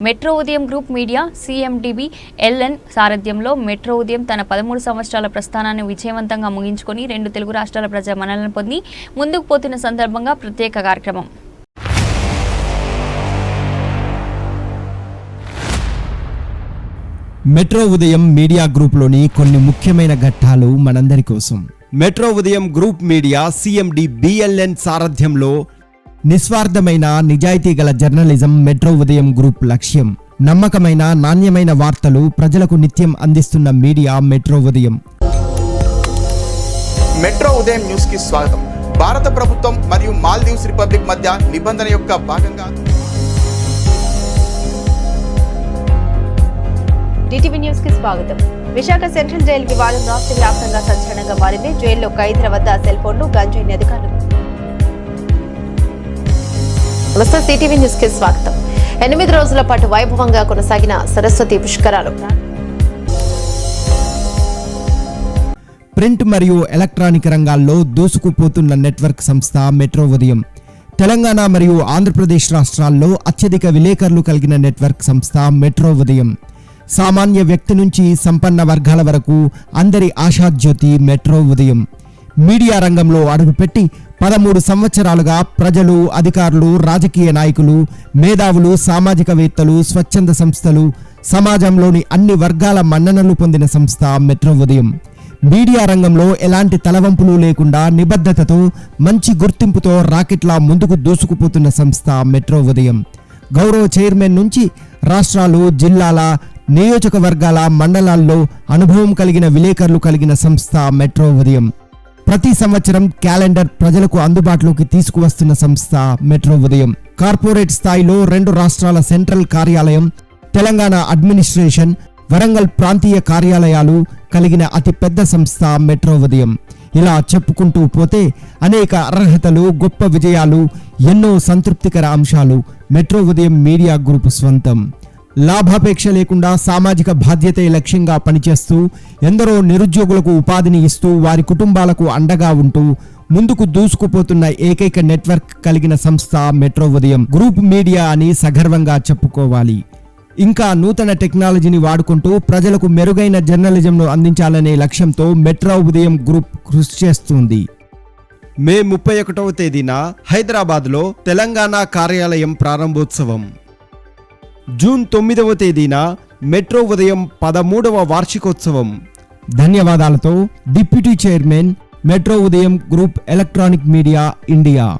Metro Udayam group media CMD B LN సారథ్యంలో metro Udayam తన పదమూడు సంవత్సరాల ప్రస్థానాన్ని విజయవంతంగా ముగించుకొని రెండు తెలుగు రాష్ట్రాల ప్రజల మనలను పొంది ముందుకు పోతున్న సందర్భంగా ప్రత్యేక కార్యక్రమం. మెట్రో ఉదయం మీడియా గ్రూప్లోని కొన్ని ముఖ్యమైన ఘట్టాలు మనందరి కోసం. Metro Udayam group media CMD BLN సారథ్యంలో నిస్వార్థమైన నిజాయితీ గల జర్నలిజం మెట్రో ఉదయం గ్రూప్ లక్ష్యం. నమ్మకమైన నాణ్యమైన వార్తలు ప్రజలకు నిత్యం అందిస్తున్న మీడియా మెట్రో ఉదయం. మెట్రో ఉదయం న్యూస్కి స్వాగతం. భారత ప్రభుత్వం మరియు మాల్దీవ్స్ రిపబ్లిక్ మధ్య నిబంధన యొక్క భాగంగా డిటివి న్యూస్కి స్వాగతం. విశాఖ సెంట్రల్ జైలు వివాదం రాష్ట్ర వ్యాప్తంగా సంచలనంగా మారింది. జైల్లో ఖైదీల వద్ద సెల్ ఫోన్లు గంజాయిని అధికారులు నమస్తే సిటీవీ న్యూస్కి స్వాగతం. ఎనిమిది రోజుల పాటు వైభవంగా కొనసాగిన సరస్వతి పుష్కరాలు. ప్రింట్ మరియు ఎలక్ట్రానిక్ రంగాల్లో దూసుకుపోతున్న నెట్వర్క్ సంస్థ మెట్రో ఉదయం. తెలంగాణ మరియు ఆంధ్రప్రదేశ్ రాష్ట్రాల్లో అత్యధిక విలేకరులు కలిగిన నెట్వర్క్ సంస్థ మెట్రో ఉదయం. సామాన్య వ్యక్తి నుంచి సంపన్న వర్గాల వరకు అందరి ఆశాజ్యోతి మెట్రో ఉదయం. మీడియా రంగంలో అడుగుపెట్టి పదమూడు సంవత్సరాలుగా ప్రజలు అధికారులు రాజకీయ నాయకులు మేధావులు సామాజికవేత్తలు స్వచ్ఛంద సంస్థలు సమాజంలోని అన్ని వర్గాల మన్ననలు పొందిన సంస్థ మెట్రో ఉదయం. మీడియా రంగంలో ఎలాంటి తలవంపులు లేకుండా నిబద్ధతతో మంచి గుర్తింపుతో రాకెట్లా ముందుకు దూసుకుపోతున్న సంస్థ మెట్రో ఉదయం. గౌరవ చైర్మన్ నుంచి రాష్ట్రాలు జిల్లాల నియోజకవర్గాల మండలాల్లో అనుభవం కలిగిన విలేకరులు కలిగిన సంస్థ మెట్రో ఉదయం. ప్రతి సంవత్సరం క్యాలెండర్ ప్రజలకు అందుబాటులోకి తీసుకువస్తున్న సంస్థ మెట్రో ఉదయం. కార్పొరేట్ స్థాయిలో రెండు రాష్ట్రాల సెంట్రల్ కార్యాలయం తెలంగాణ అడ్మినిస్ట్రేషన్ వరంగల్ ప్రాంతీయ కార్యాలయాలు కలిగిన అతిపెద్ద సంస్థ మెట్రో ఉదయం. ఇలా చెప్పుకుంటూ పోతే అనేక అర్హతలు గొప్ప విజయాలు ఎన్నో సంతృప్తికర అంశాలు మెట్రో ఉదయం మీడియా గ్రూప్ స్వంతం. లాభాపేక్ష లేకుండా సామాజిక బాధ్యతే లక్ష్యంగా పనిచేస్తూ ఎందరో నిరుద్యోగులకు ఉపాధిని ఇస్తూ వారి కుటుంబాలకు అండగా ఉంటూ ముందుకు దూసుకుపోతున్న ఏకైక నెట్వర్క్ కలిగిన సంస్థ మెట్రో ఉదయం. గ్రూప్ మీడియా అని సగర్వంగా చెప్పుకోవాలి. ఇంకా నూతన టెక్నాలజీని వాడుకుంటూ ప్రజలకు మెరుగైన జర్నలిజంను అందించాలనే లక్ష్యంతో మెట్రో ఉదయం గ్రూప్ కృషి చేస్తుంది. మే ముప్పై ఒకటవ తేదీన హైదరాబాద్లో తెలంగాణ కార్యాలయం ప్రారంభోత్సవం. జూన్ తొమ్మిదవ తేదీన మెట్రో ఉదయం పదమూడవ వార్షికోత్సవం. ధన్యవాదాలతో deputy chairman metro Udayam group electronic media India.